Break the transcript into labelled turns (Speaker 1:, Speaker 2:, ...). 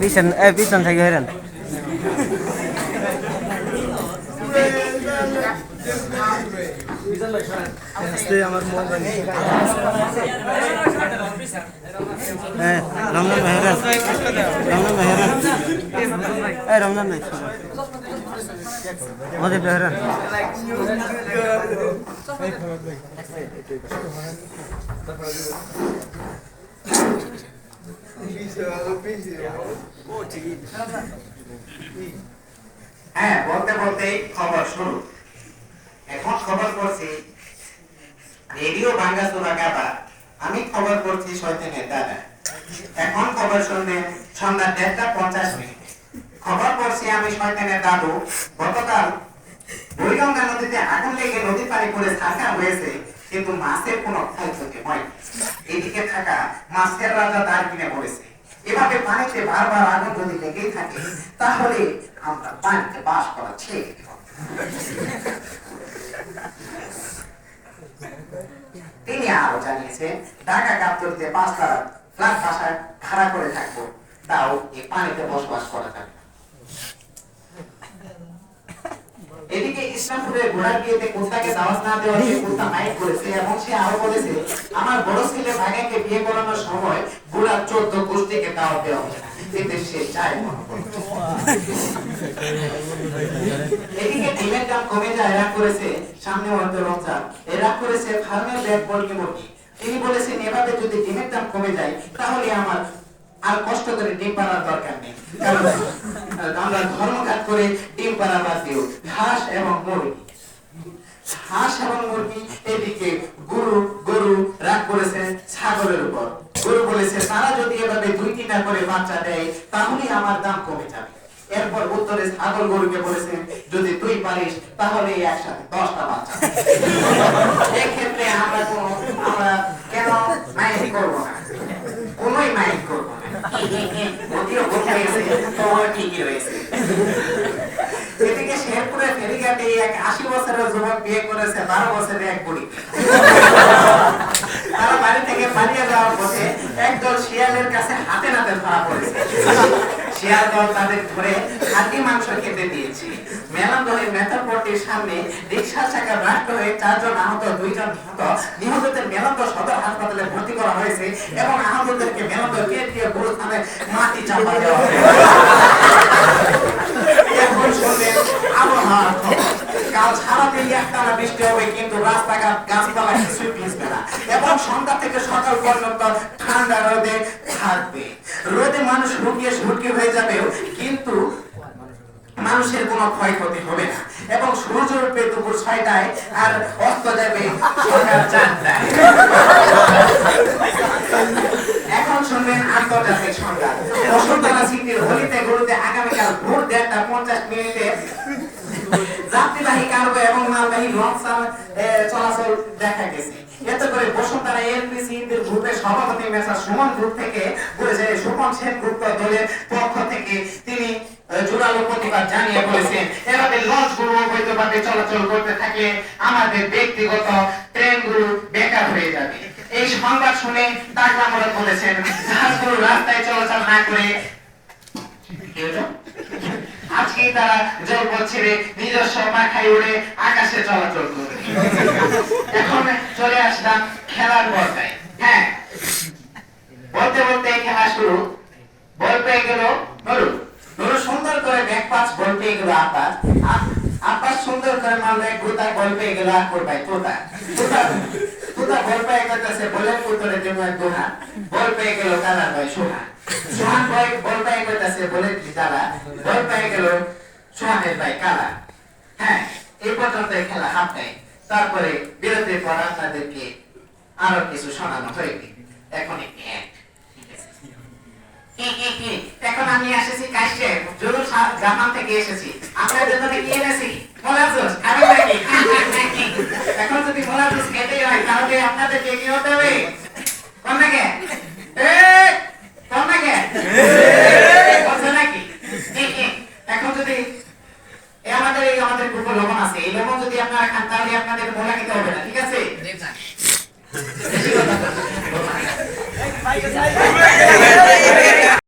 Speaker 1: পিছন পিছন থেকে হেরেন রমজান ভাই হেরেন রমজান ভাই হেরেন এই রমজান ভাই মজিদ ভাই
Speaker 2: হ্যাঁ বলতে বলতেই খবর শুরু এখন খবর পড়ছি রেডিও গাবা আমি খবর শয়তানের দাদা। এখন খবর সন্ধ্যা দেড়টা পঞ্চাশ মিনিট। খবর পড়ছি আমি শয়তানের দাদু। গতকাল বুড়িগঙ্গা নদীতে আগুন লেগে নদী পানি করে থাকা হয়েছে কিন্তু মাছের কোনো ক্ষয়ক্ষতি হয়নি। এদিকে থাকা মাছের রাজা তার কিনে পড়েছে। এভাবে পানিতে বারবার আগুন যদি লেগেই থাকে, তাহলে আমরা পানিতে বাস করা ছেড়ে দেব। তিনি আরও জানিয়েছেন, ঢাকা কাপ্তরিতে পাঁচতলা ফ্ল্যাট বাসায় ভাড়া করে থাকব, তাও এই পানিতে বসবাস করা যাবে না। এদিকে ইসলামপুরের ঘোড়ার বিয়েতে কুত্তাকে দাওয়াত না দেওয়া নিয়ে কুত্তা মাইক করেছে এবং সে আরও বলেছে, আমার বড় ছেলে ভাইয়াকে বিয়ে করানোর সময় ঘোড়ার চোদ্দ গোষ্ঠীকে দাওয়াত দেওয়া হবে তিনি বলেছেন, এভাবে যদি ডিমের দাম কমে যায়, তাহলে আমার আর কষ্ট করে ডিম পাড়ার দরকার নেই। কারণ, আমরা ধর্মঘাত করে ডিম পাড়া বাদ দিও। ঘাস এবং মুরগি। হাঁস এবং মুরগি এদিকে গরু গরু রাগ করেছে ছাগলের উপর। গরু বলেছে, তারা যদি এভাবে দুই তিনটা করে বাচ্চা দেয় তাহলে আমার দাম কমে যাবে। এরপর উত্তরে ছাগল গরুকে বলেছেন যদি তুই পারিস, তাহলে একসাথে দশটা বাচ্চা। এক্ষেত্রে আমরা কেন এদিকে শেরপুরের ফেরিঘাটে এক আশি বছরের যুবক বিয়ে করেছে বারো বছরের এক বুড়ি তারা বাড়ি থেকে পালিয়ে যাওয়ার পথে একদল শিয়ালের কাছে হাতে নাতে ধরা পড়েছে শিয়াল দল তাদের ধরে হাতি মাংস খেতে দিয়েছে। মেলান্দহের মেথরপট্টির সামনে রিক্সার চাকা, ব্রাস্ট হয়ে চারজন আহত, দুইজন নিহত। নিহতদের মেলান্দ সদর হাসপাতালে ভর্তি করা হয়েছে এবং আহতদেরকে মেলান্দ কেন্দ্রীয় গুরুস্থানে মাটি চাপা দেওয়া এখন শুনবেন আবহাওয়ার খবর। কাল সারাদিন একটানা বৃষ্টি হবে, কিন্তু রাস্তাঘাট, গাছপালা, কিছুই ভিজবে না। এবং সন্ধ্যা থেকে সকাল পর্যন্ত ঠান্ডা রোদে থাকবে। রোদে মানুষ হুকিয়ে সুটকি হয়ে যাবে। কিন্তু মানুষের কোনো ক্ষয়ক্ষতি হবে না। এবং সূর্য উঠবে দুপুর ছয়টায় আর অস্ত যাবে এখন শুনবেন আন্তর্জাতিক সংবাদ। সিটির হোলিতে আগামীকাল ভোর দেড়টা পঞ্চাশ মিনিটে যাত্রীবাহী কার্গো এবং মালবাহী লঞ্চ চলাচল দেখা গেছে। এতে করে বসুন্ধরা এলপিসি গ্রুপের সভাপতি মেসা সুমন গ্রুপ থেকে বলেছে সুমন সেন গ্রুপ দলের পক্ষ থেকে তিনি জোরালো প্রতিবাদ জানিয়ে বলেছেন। এভাবে লঞ্চগুলো অবৈধভাবে চলাচল করতে থাকলে আমাদের ব্যক্তিগত ট্রেনগুলো বেকার হয়ে যাবে। এই সংবাদ শুনে বলেছেন, জাহাজগুলো রাস্তায় চলাচল না করে কি হলো? আজকে তারা জল ছেড়ে নিজস্ব মাখায় উড়ে আকাশে চলাচল করবে। এখন চলে আসলাম খেলার পর্যায়ে হ্যাঁ বলতে বলতে খেলা শুরু বল পেয়ে গেল নরু নরু সুন্দর করে ব্যাক পাস বল পেয়ে গেল আব্বাস আপ- আব্বাস সুন্দর করে গোতা বল গেল কানার ভাই সোহান ভাই বল সোহানের ভাই কালা। হ্যাঁ এই পর্যন্ত খেলা হাফ টাইম তারপরে বিরতির পর আপনাদেরকে আরও কিছু শোনানো হয়নি। এখন একটি এক এখন আমি আসেছি কাশে জাপান থেকে এসেছি। আপনাদের জন্য কি এনেছি। নাকি? এখন যদি খেতেই হয়, তাহলে কি হতে হবে? বলছে নাকি? এখন যদি আমাদের এই আমাদের লবণ আছে, এই লবণ যদি আপনারা খান, তাহলে আপনাদের মোলা খেতে হবে না, ঠিক আছে?